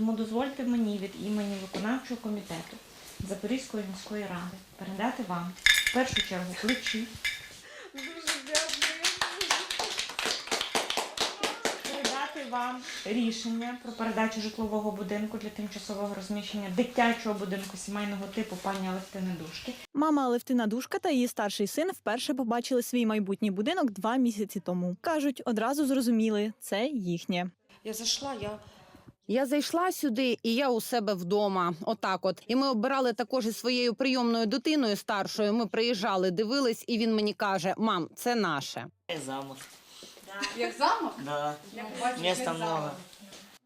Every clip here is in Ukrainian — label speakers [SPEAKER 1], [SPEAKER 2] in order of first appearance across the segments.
[SPEAKER 1] Тому дозвольте мені від імені виконавчого комітету Запорізької міської ради передати вам в першу чергу ключі. Передати вам рішення про передачу житлового будинку для тимчасового розміщення дитячого будинку сімейного типу пані Алевтини Душки.
[SPEAKER 2] Мама Алевтина Душка та її старший син вперше побачили свій майбутній будинок два місяці тому. кажуть, одразу зрозуміли, це їхнє.
[SPEAKER 3] Я зайшла, я
[SPEAKER 4] Я зайшла сюди, і я у себе вдома. Отак, от. І ми обирали також із своєю прийомною дитиною старшою. Ми приїжджали, дивились, і він мені каже: Мам, це наше.
[SPEAKER 5] замок.
[SPEAKER 3] як замок.
[SPEAKER 5] Да.
[SPEAKER 3] Як
[SPEAKER 5] много.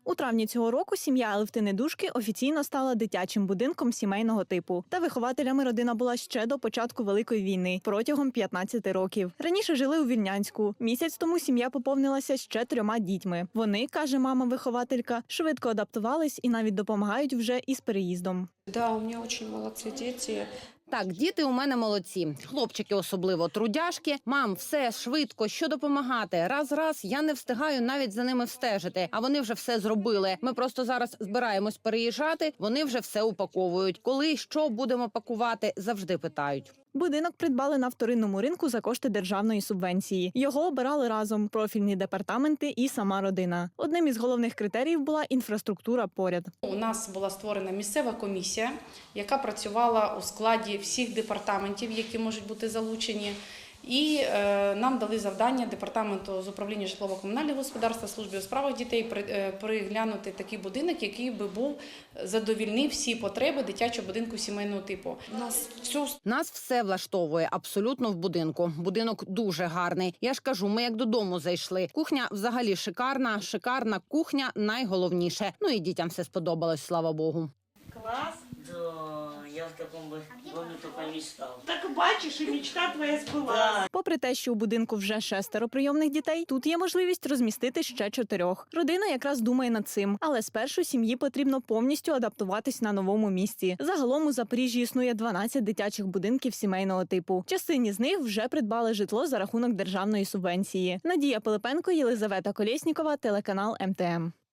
[SPEAKER 2] У травні цього року сім'я Алевтини Душки офіційно стала дитячим будинком сімейного типу. Та вихователями родина була ще до початку великої війни протягом 15 років. Раніше жили у Вільнянську. Місяць тому сім'я поповнилася ще трьома дітьми. Вони каже мама-вихователька, швидко адаптувались і навіть допомагають вже із переїздом.
[SPEAKER 3] Да, у меня очень молодцы дети.
[SPEAKER 4] Так, діти у мене молодці. Хлопчики особливо трудяшки. Мам, все швидко, що допомагати. Раз раз я не встигаю навіть за ними встежити. А вони вже все зробили. Ми просто зараз збираємось переїжджати. Вони вже все упаковують. Коли що будемо пакувати, завжди питають.
[SPEAKER 2] Будинок придбали на вторинному ринку за кошти державної субвенції. Його обирали разом профільні департаменти і сама родина. Одним із головних критеріїв була інфраструктура поряд.
[SPEAKER 3] У нас була створена місцева комісія, яка працювала у складі всіх департаментів, які можуть бути залучені. І е, нам дали завдання департаменту з управління житлово-комунального господарства, служби у справах дітей е, приглянути такий будинок, який би був задовільнив всі потреби дитячого будинку сімейного типу. Нас все
[SPEAKER 4] Нас все влаштовує абсолютно в будинку. Будинок дуже гарний. Я ж кажу, ми як додому зайшли. Кухня взагалі шикарна, шикарна кухня найголовніше. Ну і дітям все сподобалось, слава Богу.
[SPEAKER 1] Клас.
[SPEAKER 5] Да, я в таком только.
[SPEAKER 1] Так бачиш, і мечта твоя збулася.
[SPEAKER 2] Попри те, що у будинку вже шестеро прийомних дітей, тут є можливість розмістити ще чотирьох. Родина якраз думає над цим, але спершу сім'ї потрібно повністю адаптуватись на новому місці. Загалом у Запоріжжі існує 12 дитячих будинків сімейного типу. Частині з них вже придбали житло за рахунок державної субвенції. Надія Пилипенко, Єлизавета Колєснікова, телеканал МТМ.